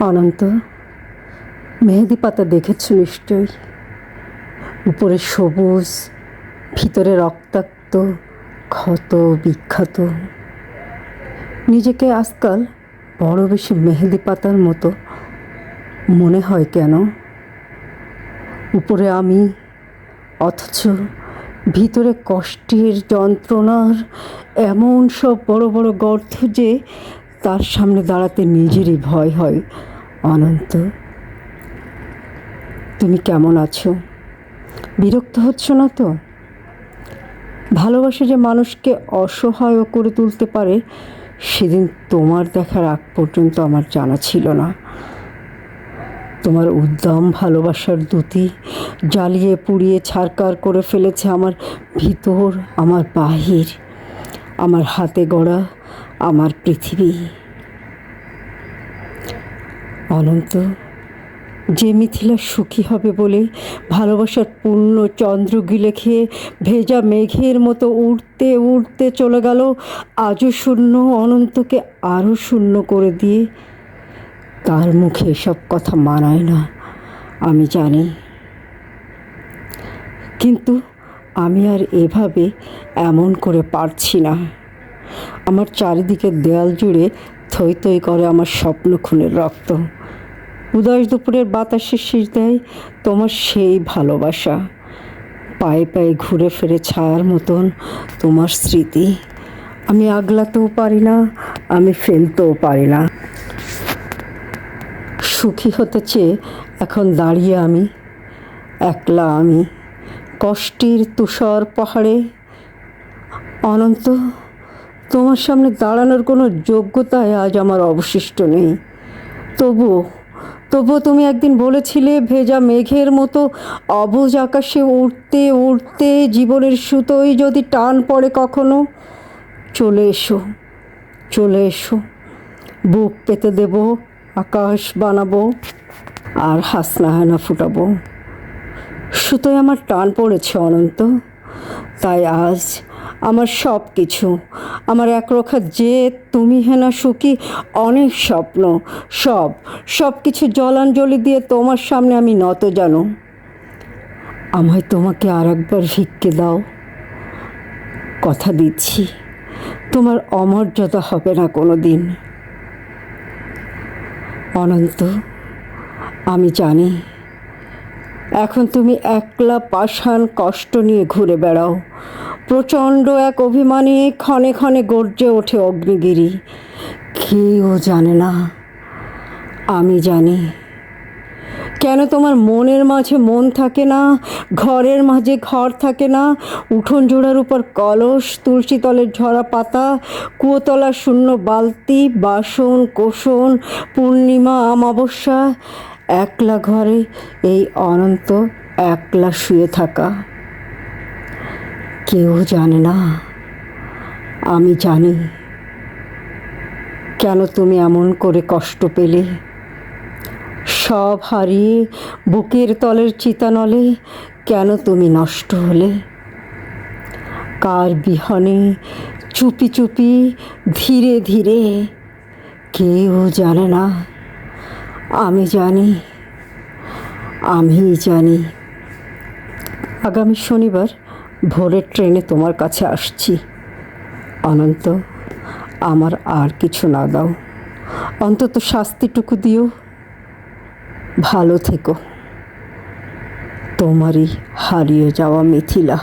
অনন্ত, মেহেদি পাতা দেখেছ নিশ্চয়ই? উপরে সবুজ, ভিতরে রক্তাক্ত, ক্ষত বিখ্যাত নিজেকে আজকাল বড় বেশি মেহেদি পাতার মতো মনে হয় কেন? উপরে আমি, অথচ ভিতরে কষ্টের যন্ত্রণার এমন সব বড় বড় গর্ত যে তার সামনে দাঁড়াতে নিজেরই ভয় হয়, অনন্ত। তুমি কেমন আছো? বিরক্ত হচ্ছ না তো? ভালোবাসা যে মানুষকে অসহায় করে তুলতে পারে, সেদিন তোমার দেখার আগ পর্যন্ত আমার জানা ছিল না। তোমার উদ্যম ভালোবাসার দুতি জ্বালিয়ে পুড়িয়ে ছারকার করে ফেলেছে আমার ভিতর, আমার বাহির। আমার হাতে গড়া আমার পৃথিবী। অনন্ত, যে মিথিলা সুখী হবে বলে ভালোবাসার পূর্ণ চন্দ্র গিলে খেয়ে ভেজা মেঘের মতো উড়তে উড়তে চলে গেল, আজও শূন্য, অনন্তকে আরও শূন্য করে দিয়ে তার মুখে এসব কথা মানায় না, আমি জানি। কিন্তু আমি আর এভাবে এমন করে পারছি না। আমার চারিদিকে দেয়াল জুড়ে থই থই করে আমার স্বপ্ন খুনের রক্ত। উদয় দুপুরের বাতাসে শীষ দেয় তোমার সেই ভালোবাসা। পায়ে পায়ে ঘুরে ফিরে ছায়ার মতন তোমার স্মৃতি। আমি আগলাতেও পারি না, আমি ফেলতেও পারি না। সুখী হতে চেয়ে এখন দাঁড়িয়ে আমি, একলা আমি। কষ্টের তুষার পাহাড়ে অনন্ত তোমার সামনে দাঁড়ানোর কোনো যোগ্যতায় আজ আমার অবশিষ্ট নেই। তবুও তবুও তুমি একদিন বলেছিলে, ভেজা মেঘের মতো অবুজ আকাশে উড়তে উড়তে জীবনের সুতোয় যদি টান পড়ে কখনো, চলে এসো চলে এসো। বুক পেতে দেব, আকাশ বানাবো, আর হাসনাহানা ফুটাবো। সুতোয় আমার টান পড়েছে অনন্ত, তাই আজ আমার সব কিছু। আমার একরক্ষা যে তুমি হেনা সুখী, অনেক স্বপ্ন, সব সব কিছু জলাঞ্জলি দিয়ে তোমার সামনে আমি নত জানো। আমায় তোমাকে আর একবার ভিক্ষে দাও। কথা দিচ্ছি, তোমার অমর্যাদা হবে না কোনো দিন অনন্ত, আমি জানি এখন তুমি একলা পাষাণ কষ্ট নিয়ে ঘুরে বেড়াও। প্রচণ্ড এক অভিমানে ক্ষণে ক্ষণে গর্জে ওঠে অগ্নিগিরি। কেউ জানে না। আমি জানি। কেন তোমার মনের মাঝে মন থাকে না? ঘরের মাঝে ঘর থাকে না? উঠোন জোড়ার উপর কলস, তুলসী তলের ঝরা পাতা কুয়োতলা শূন্য বালতি, বাসন, কোষণ, পূর্ণিমা অমাবস্যা একলা ঘরে এই অনন্ত একলা শুয়ে থাকা। কেউ জানে না। আমি জানি। কেন তুমি এমন করে কষ্ট পেলে? সব হারিয়ে বুকের তলের চিতানলে কেন তুমি নষ্ট হলে? কার বিহনে চুপি চুপি ধীরে ধীরে কেউ জানে না। আমি জানি আমি জানি। আগামী শনিবার ভোরের ট্রেনে তোমার কাছে আসছি। অনন্ত, আমার আর কিছু না দাও। অন্তত শাস্তিটুকু দিও। ভালো থেকো। তোমারই হারিয়ে যাওয়া মিথিলা।